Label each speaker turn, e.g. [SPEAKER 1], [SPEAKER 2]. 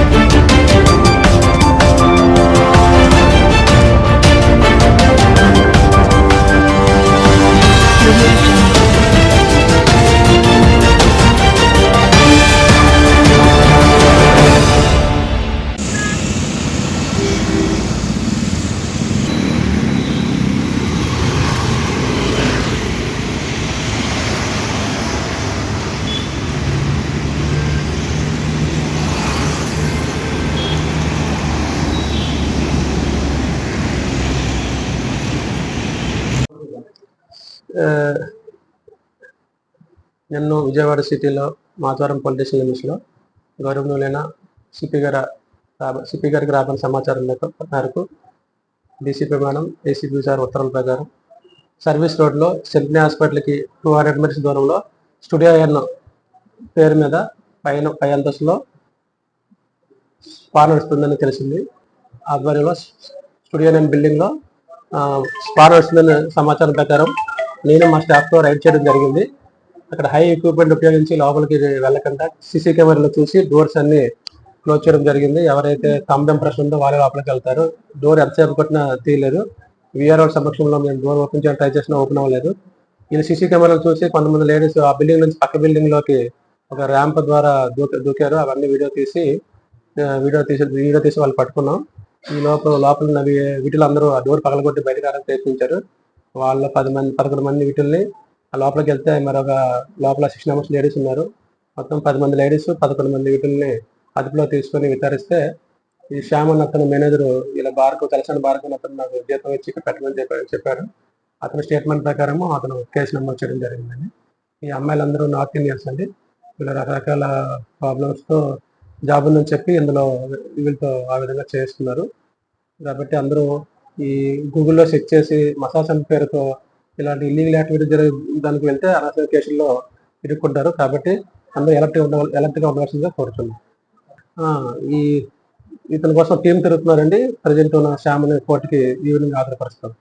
[SPEAKER 1] ఆ, నిన్న విజయవాడ సిటీలో మాధవరం పోలీస్ లిమిట్స్లో గౌరవనీయులైన సిపి గారి సిపి గారికి రాబడిన సమాచారం మేరకు- మేరకు డీసీపీ మేడం ఏసీపీ సార్ ఉత్తర్వుల ప్రకారం సర్వీస్ రోడ్లో సెంట్నీ హాస్పిటల్కి టూ హండ్రెడ్ మీటర్స్ దూరంలో స్టూడియో ఎన్ పేరు మీద పైన పై అంతస్తులో స్పా నడుస్తుందని తెలిసింది. ఆధ్వర్యంలో స్టూడియో ఎన్ బిల్డింగ్లో స్పా నడుస్తుందని సమాచారం ప్రకారం నేను మా స్టాఫ్తో రైడ్ చేయడం జరిగింది. అక్కడ హై ఎక్విప్మెంట్ ఉపయోగించి లోపలికి వెళ్ళకుండా సీసీ కెమెరాలు చూసి డోర్స్ అన్ని క్లోజ్ చేయడం జరిగింది. ఎవరైతే కమ్ టెంపరేచర్ ఉందో వాళ్ళే లోపలికి వెళ్తారు. డోర్ ఎంతసేపు కొట్టినా తీయలేదు. విఆర్ఓ సమక్షంలో మేము డోర్ ఓపెన్ చేయడం ట్రై చేసినా ఓపెన్ అవ్వలేదు. వీళ్ళు సీసీ కెమెరాలు చూసి కొంతమంది లేడీస్ ఆ బిల్డింగ్ నుంచి పక్క బిల్డింగ్లోకి ఒక ర్యాంప్ ద్వారా దూక దూకారు. అవన్నీ వీడియో తీసి వీడియో తీసి వీడియో తీసి వాళ్ళు పట్టుకున్నాం. ఈ లోపల లోపల వీటిలో అందరూ ఆ డోర్ పగలగొట్టి బయటకు రావడానికి ప్రయత్నించారు. వాళ్ళ పది మంది పదకొండు మంది వీటిల్ని ఆ లోపలికి వెళ్తే మరొక లోపల సిక్స్ మెంబర్స్ లేడీస్ ఉన్నారు. మొత్తం పది మంది లేడీస్ పదకొండు మంది వీటిల్ని అదుపులో తీసుకొని విచారిస్తే ఈ శ్యామ్ అన్న అతను మేనేజర్ ఇలా బార్కు కలిసిన బార్కు అతను నాకు జీతం ఇచ్చి పెట్టమని చెప్పారు చెప్పారు. అతని స్టేట్మెంట్ ప్రకారము అతను కేసు నమోదు చేయడం జరిగిందండి. ఈ అమ్మాయిలందరూ నార్త్ ఇండియన్స్ అండి. వీళ్ళు రకరకాల ప్రాబ్లమ్స్తో జాబ్ ఉందని చెప్పి ఇందులో వీళ్ళతో ఆ విధంగా చేస్తున్నారు. కాబట్టి అందరూ ఈ గూగుల్లో సెర్చ్ చేసి మసాజ్ అని పేరుతో ఇలాంటి ఇల్లీగల్ యాక్టివిటీ జరిగే దానికి వెళ్తే అనవసర కేసుల్లో ఇరుక్కుంటారు. కాబట్టి అందరూ ఎలర్ట్గా ఉండ ఎలర్ట్గా ఉండవలసిందిగా కోరుతున్నాం. ఈ ఇతని కోసం టీం తిరుగుతున్నారండి. ప్రజెంట్ ఉన్న శ్యామ్ అనే కోర్టుకి ఈవినింగ్ ఆధారపరుస్తాం.